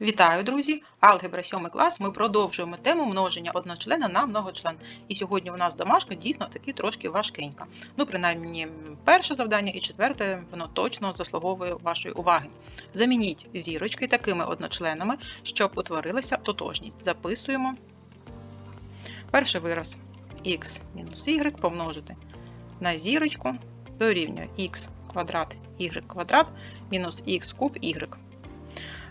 Вітаю, друзі! Алгебра 7 клас. Ми продовжуємо тему множення одночлена на многочлен. І сьогодні у нас домашка дійсно таки трошки важкенька. Ну, принаймні, перше завдання і четверте, воно точно заслуговує вашої уваги. Замініть зірочки такими одночленами, щоб утворилася тотожність. Записуємо перший вираз x мінус y помножити на зірочку дорівнює x квадрат y квадрат мінус x куб y.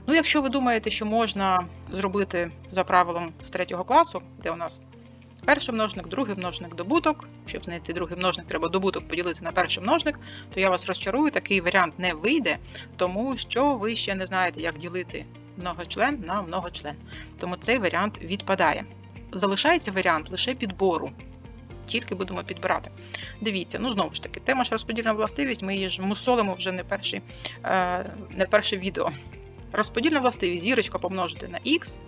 Ну, якщо ви думаєте, що можна зробити за правилом з третього класу, де у нас перший множник, другий множник, добуток, щоб знайти другий множник, треба добуток поділити на перший множник, то я вас розчарую, такий варіант не вийде, тому що ви ще не знаєте, як ділити многочлен на многочлен. Тому цей варіант відпадає. Залишається варіант лише підбору. Тільки будемо підбирати. Дивіться, ну знову ж таки, тема ж розподільна властивість, ми її ж мусолимо вже не перший, е, не перше відео. Розподільна властивість зірочка помножити на х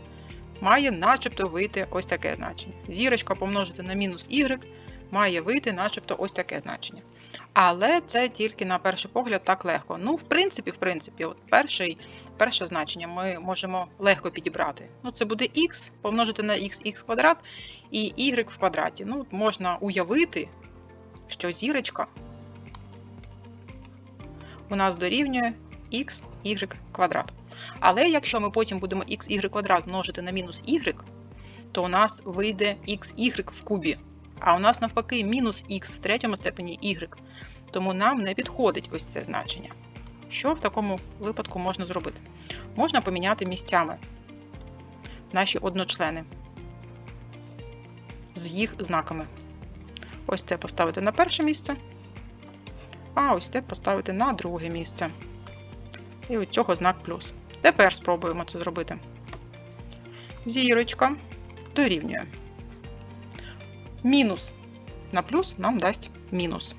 має начебто вийти ось таке значення. Зірочка помножити на мінус y має вийти начебто ось таке значення. Але це тільки на перший погляд так легко. Ну, в принципі, в принципі, от перший, перше значення ми можемо легко підібрати. Ну, це буде х помножити на х квадрат і y в квадраті. Ну, можна уявити, що зірочка у нас дорівнює х, y квадрат. Але якщо ми потім будемо xy квадрат множити на мінус y, то у нас вийде xy в кубі. А у нас навпаки мінус х в третьому степені y. Тому нам не підходить ось це значення. Що в такому випадку можна зробити? Можна поміняти місцями наші одночлени з їх знаками. Ось це поставити на перше місце, а ось це поставити на друге місце. І від цього знак плюс. Тепер спробуємо це зробити. Зірочка дорівнює. Мінус на плюс нам дасть мінус.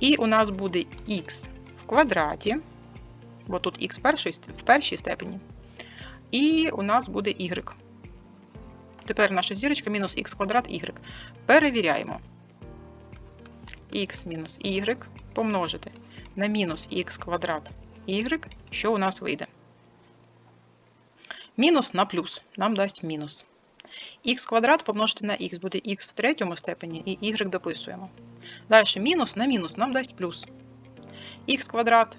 І у нас буде х в квадраті, бо тут х в першій степені. І у нас буде y. Тепер наша зірочка мінус х квадрат y. Перевіряємо. Х мінус y помножити на мінус х квадрат y, що у нас вийде. Мінус на плюс нам дасть мінус. х квадрат помножити на х буде х в третьому степені і y дописуємо. Далі мінус на мінус нам дасть плюс. х квадрат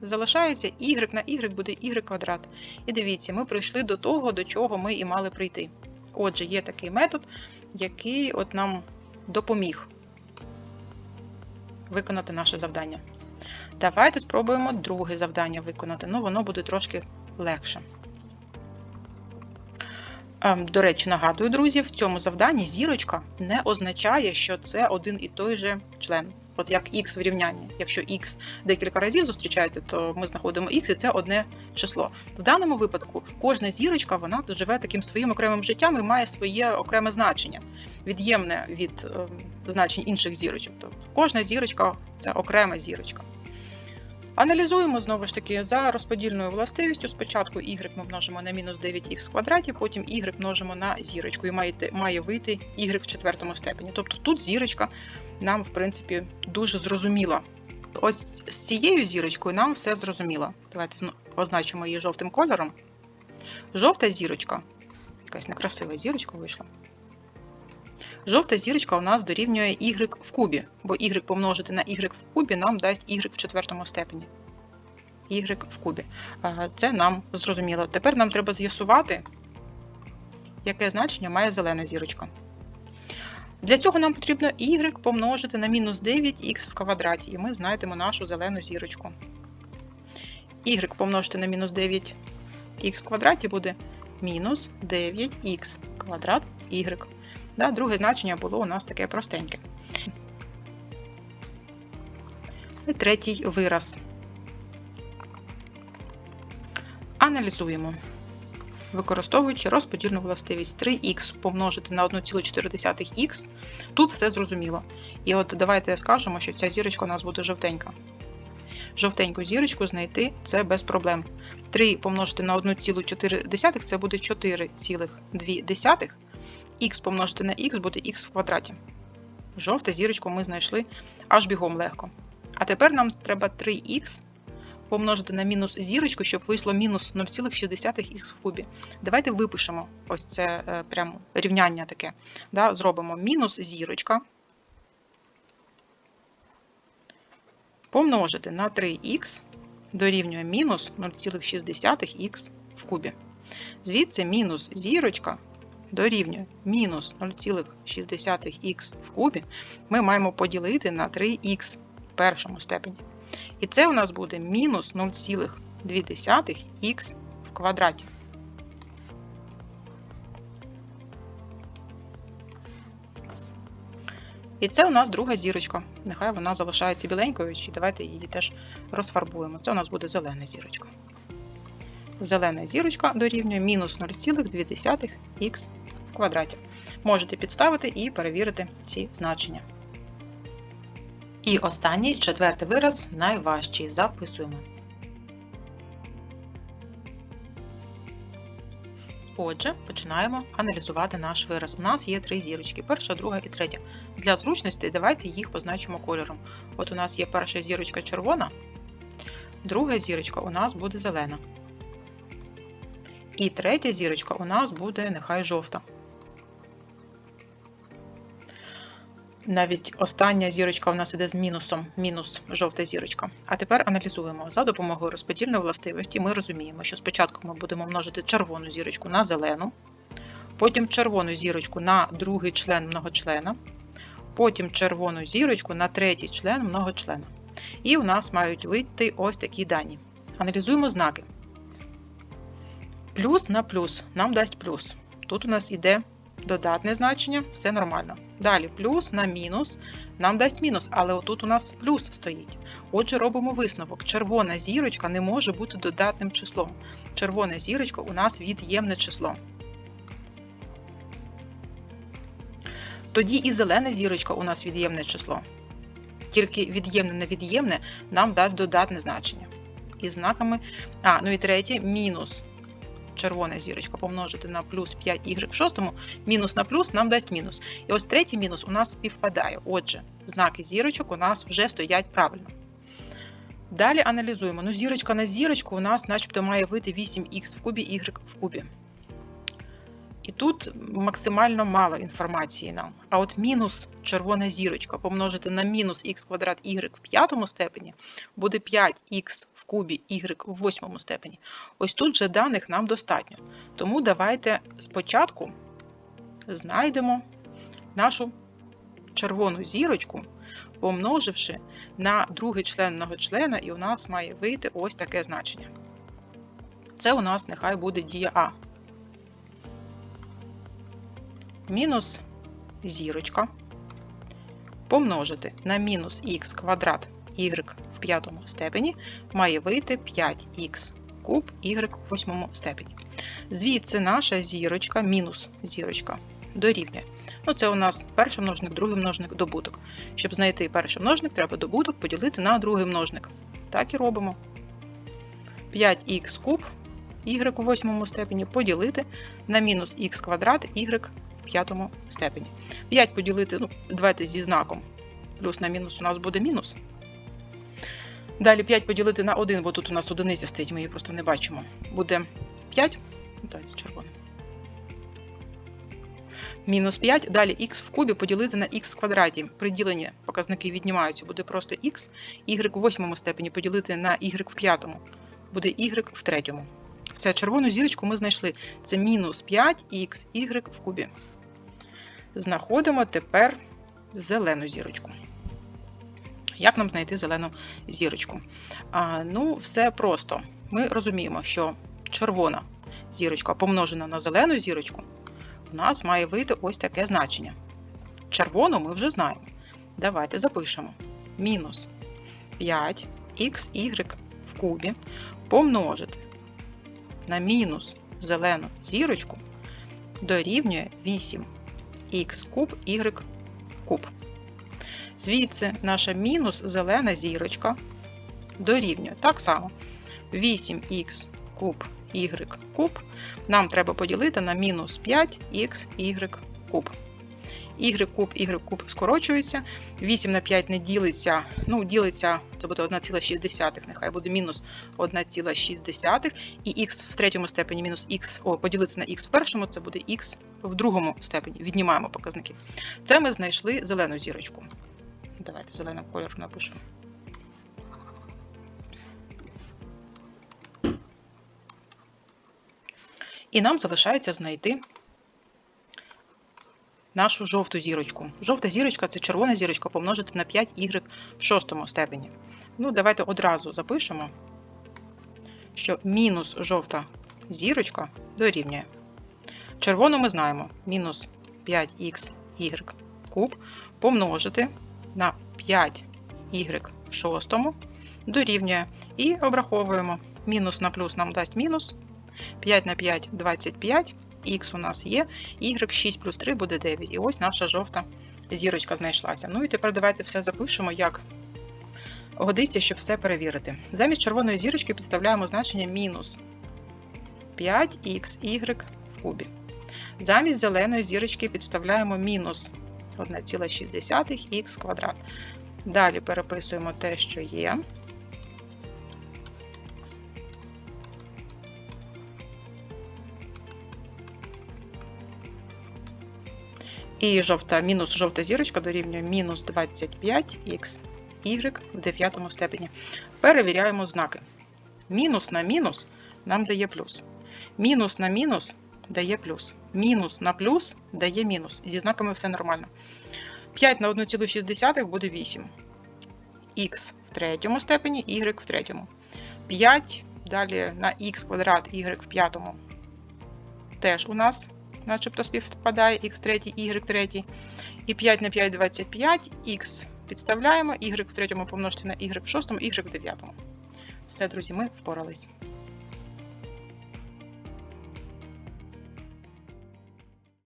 залишається, y на y буде y квадрат. І дивіться, ми прийшли до того, до чого ми і мали прийти. Отже, є такий метод, який от нам допоміг виконати наше завдання. Давайте спробуємо друге завдання виконати. Ну, воно буде трошки легше. Ем, До речі, нагадую, друзі, в цьому завданні зірочка не означає, що це один і той же член. От як x в рівнянні. Якщо x декілька разів зустрічаєте, то ми знаходимо х і це одне число. В даному випадку кожна зірочка вона живе таким своїм окремим життям і має своє окреме значення, від'ємне від е, значень інших зірочок. Тобто кожна зірочка це окрема зірочка. Аналізуємо знову ж таки за розподільною властивістю. Спочатку y ми множимо на мінус 9х квадраті, потім y множимо на зірочку і має, має вийти y в четвертому степені. Тобто тут зірочка нам, в принципі, дуже зрозуміла. Ось з цією зірочкою нам все зрозуміло. Давайте позначимо її жовтим кольором. Жовта зірочка, якась некрасива зірочка вийшла. Жовта зірочка у нас дорівнює y в кубі, бо y помножити на y в кубі нам дасть y в четвертому степені. y в кубі. Це нам зрозуміло. Тепер нам треба з'ясувати, яке значення має зелена зірочка. Для цього нам потрібно y помножити на мінус 9х в квадраті, і ми знайдемо нашу зелену зірочку. y помножити на мінус 9х в квадраті буде мінус 9х квадрат y. Да, Друге значення було у нас таке простеньке. І третій вираз. Аналізуємо. Використовуючи розподільну властивість 3х помножити на 1,4х, тут все зрозуміло. І от давайте скажемо, що ця зірочка у нас буде жовтенька. Жовтеньку зірочку знайти це без проблем. 3 помножити на 1,4 це буде 4,2 х помножити на х буде х в квадраті. Жовту зірочку ми знайшли аж бігом легко. А тепер нам треба 3х помножити на мінус зірочку, щоб вийшло мінус 0,6х в кубі. Давайте випишемо ось це е, прямо рівняння таке. Да? Зробимо мінус зірочка. Помножити на 3х дорівнює мінус 0,6х в кубі. Звідси мінус зірочка дорівнює мінус 0,6х в кубі ми маємо поділити на 3х в першому степені. І це у нас буде мінус 0,2х в квадраті. І це у нас друга зірочка. Нехай вона залишається біленькою, чи давайте її теж розфарбуємо. Це у нас буде зелена зірочка. Зелена зірочка дорівнює мінус 0,2х в квадраті. Можете підставити і перевірити ці значення. І останній четвертий вираз найважчий. Записуємо. Отже, починаємо аналізувати наш вираз. У нас є три зірочки: перша, друга і третя. Для зручності давайте їх позначимо кольором. От у нас є перша зірочка червона, друга зірочка у нас буде зелена. І третя зірочка у нас буде нехай жовта. Навіть остання зірочка у нас іде з мінусом, мінус жовта зірочка. А тепер аналізуємо. За допомогою розподільної властивості ми розуміємо, що спочатку ми будемо множити червону зірочку на зелену, потім червону зірочку на другий член многочлена, потім червону зірочку на третій член многочлена. І у нас мають вийти ось такі дані. Аналізуємо знаки. Плюс на плюс нам дасть плюс. Тут у нас іде додатне значення, все нормально. Далі плюс на мінус нам дасть мінус, але отут у нас плюс стоїть. Отже, робимо висновок. Червона зірочка не може бути додатним числом. Червона зірочка у нас від'ємне число. Тоді і зелена зірочка у нас від'ємне число. Тільки від'ємне на від'ємне нам дасть додатне значення. І знаками. А, ну і третє мінус червона зірочка помножити на плюс 5y в шостому, мінус на плюс нам дасть мінус. І ось третій мінус у нас співпадає. Отже, знаки зірочок у нас вже стоять правильно. Далі аналізуємо. Ну, зірочка на зірочку у нас начебто має вийти 8х в кубі y в кубі. Тут максимально мало інформації нам. А от мінус червона зірочка помножити на мінус х квадрат y в п'ятому степені буде 5х в кубі y в восьмому степені. Ось тут вже даних нам достатньо. Тому давайте спочатку знайдемо нашу червону зірочку, помноживши на другий член многочлена, і у нас має вийти ось таке значення. Це у нас нехай буде дія А мінус зірочка помножити на мінус х квадрат y в п'ятому степені має вийти 5х куб y в восьмому степені. Звідси наша зірочка, мінус зірочка дорівнює. Ну, Це у нас перший множник, другий множник, добуток. Щоб знайти перший множник, треба добуток поділити на другий множник. Так і робимо. 5х куб y у восьмому степені поділити на мінус х квадрат y п'ятому степені. 5 поділити, ну, давайте зі знаком. Плюс на мінус у нас буде мінус. Далі 5 поділити на 1, бо тут у нас одиниця стоїть, ми її просто не бачимо. Буде 5. Ну, давайте червоним. Мінус 5. Далі х в кубі поділити на х в квадраті. При діленні показники віднімаються, буде просто х. Y у восьмому степені поділити на y в п'ятому. Буде y в третьому. Все, червону зірочку ми знайшли. Це мінус 5xy в кубі. Знаходимо тепер зелену зірочку. Як нам знайти зелену зірочку? А, Ну, все просто. Ми розуміємо, що червона зірочка помножена на зелену зірочку, у нас має вийти ось таке значення. Червону ми вже знаємо. Давайте запишемо. Мінус 5xy в кубі помножити на мінус зелену зірочку дорівнює 8 х куб y куб. Звідси наша мінус зелена зірочка дорівнює. Так само. 8х куб y куб. Нам треба поділити на мінус 5х y куб. y куб, y куб скорочується, 8 на 5 не ділиться, ну, ділиться, це буде 1,6, нехай буде мінус 1,6, і х в третьому степені мінус х, о, поділиться на х в першому, це буде х в другому степені. Віднімаємо показники. Це ми знайшли зелену зірочку. Давайте зеленим кольором напишемо. І нам залишається знайти нашу жовту зірочку. Жовта зірочка це червона зірочка помножити на 5y в шостому степені. Ну, давайте одразу запишемо, що мінус жовта зірочка дорівнює. Червону ми знаємо мінус 5х y куб помножити на 5y в шостому дорівнює. І обраховуємо. Мінус на плюс нам дасть мінус. 5 на 5 25, х у нас є, y 6 плюс 3 буде 9. І ось наша жовта зірочка знайшлася. Ну і тепер давайте все запишемо, як годиться, щоб все перевірити. Замість червоної зірочки підставляємо значення мінус 5xy в кубі. Замість зеленої зірочки підставляємо мінус 1,6х квадрат. Далі переписуємо те, що є. І жовта мінус жовта зірочка дорівнює мінус 25х y в дев'ятому степені. Перевіряємо знаки. Мінус на мінус нам дає плюс. Мінус на мінус дає плюс. Мінус на плюс дає мінус. Зі знаками все нормально. 5 на 1,6 буде 8. Х в третьому степені, y в третьому. 5 далі на х квадрат y в п'ятому. Теж у нас начебто співпадає х третій, y третій. І 5 на 5 25, х підставляємо, y в третьому помножити на y в шостому, y в дев'ятому. Все, друзі, ми впорались.